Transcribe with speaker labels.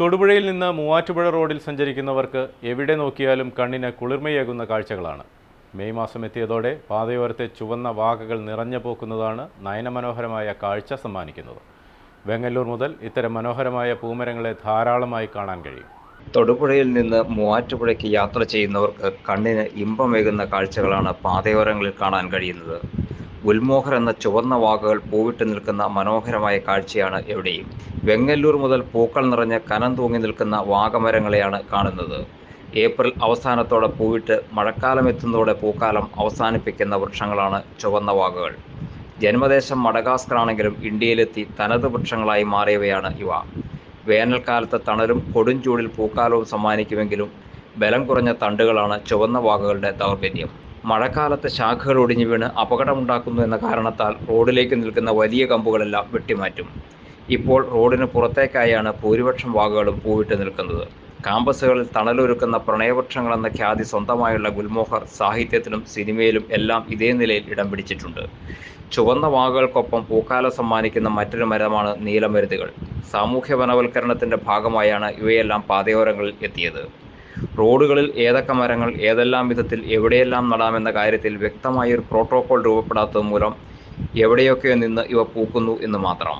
Speaker 1: തൊടുപുഴയിൽ നിന്ന് മൂവാറ്റുപുഴ റോഡിൽ സഞ്ചരിക്കുന്നവർക്ക് എവിടെ നോക്കിയാലും കണ്ണിന് കുളിർമയേകുന്ന കാഴ്ചകളാണ്. മെയ് മാസം എത്തിയതോടെ പാതയോരത്തെ ചുവന്ന വാകകൾ നിറഞ്ഞു പോക്കുന്നതാണ് നയനമനോഹരമായ കാഴ്ച സമ്മാനിക്കുന്നത്. വെങ്ങല്ലൂർ മുതൽ ഇത്തരം മനോഹരമായ പൂമരങ്ങളെ ധാരാളമായി കാണാൻ കഴിയും.
Speaker 2: തൊടുപുഴയിൽ നിന്ന് മൂവാറ്റുപുഴയ്ക്ക് യാത്ര ചെയ്യുന്നവർക്ക് കണ്ണിന് ഇമ്പമേകുന്ന കാഴ്ചകളാണ് പാതയോരങ്ങളിൽ കാണാൻ കഴിയുന്നത്. ഗുൽമോഹർ എന്ന ചുവന്ന വാക്കുകൾ പൂവിട്ട് നിൽക്കുന്ന മനോഹരമായ കാഴ്ചയാണ് എവിടെയും. വെങ്ങല്ലൂർ മുതൽ പൂക്കൾ നിറഞ്ഞ കനം തൂങ്ങി നിൽക്കുന്ന വാഗമരങ്ങളെയാണ് കാണുന്നത്. ഏപ്രിൽ അവസാനത്തോടെ പൂവിട്ട് മഴക്കാലം എത്തുന്നതോടെ പൂക്കാലം അവസാനിപ്പിക്കുന്ന വൃക്ഷങ്ങളാണ് ചുവന്ന വാഗകൾ ജന്മദേശം മഡഗാസ്കർ ആണെങ്കിലും ഇന്ത്യയിലെത്തി തനത് വൃക്ഷങ്ങളായി മാറിയവയാണ് ഇവ. വേനൽക്കാലത്ത് തണലും കൊടും ചൂടിൽ പൂക്കാലവും സമ്മാനിക്കുമെങ്കിലും ബലം കുറഞ്ഞ തണ്ടുകളാണ് ചുവന്ന വാഗകളുടെ ദൗർബല്യം. മഴക്കാലത്ത് ശാഖകൾ ഒടിഞ്ഞു വീണ് അപകടമുണ്ടാക്കുന്നു എന്ന കാരണത്താൽ റോഡിലേക്ക് നിൽക്കുന്ന വലിയ കമ്പുകളെല്ലാം വെട്ടിമാറ്റും. ഇപ്പോൾ റോഡിന് പുറത്തേക്കായാണ് ഭൂരിപക്ഷം വാകുകളും പൂവിട്ട് നിൽക്കുന്നത്. കാമ്പസുകളിൽ തണലൊരുക്കുന്ന പ്രണയവൃക്ഷങ്ങളെന്ന ഖ്യാതി സ്വന്തമായുള്ള ഗുൽമോഹർ സാഹിത്യത്തിലും സിനിമയിലും എല്ലാം ഇതേ നിലയിൽ ഇടം പിടിച്ചിട്ടുണ്ട്. ചുവന്ന വാഗകൾക്കൊപ്പം പൂക്കാലം സമ്മാനിക്കുന്ന മറ്റൊരു മരമാണ് നീലമരുതുകൾ. സാമൂഹ്യ വനവൽക്കരണത്തിന്റെ ഭാഗമായാണ് ഇവയെല്ലാം പാതയോരങ്ങളിൽ എത്തിയത്. റോഡുകളിൽ ഏതൊക്കെ മരങ്ങൾ ഏതെല്ലാം വിധത്തിൽ എവിടെയെല്ലാം നടാമെന്ന കാര്യത്തിൽ വ്യക്തമായൊരു പ്രോട്ടോകോൾ രൂപപ്പെടാത്തത് മൂലം എവിടെയൊക്കെ നിന്ന് ഇവ പൂക്കുന്നു എന്ന് മാത്രം.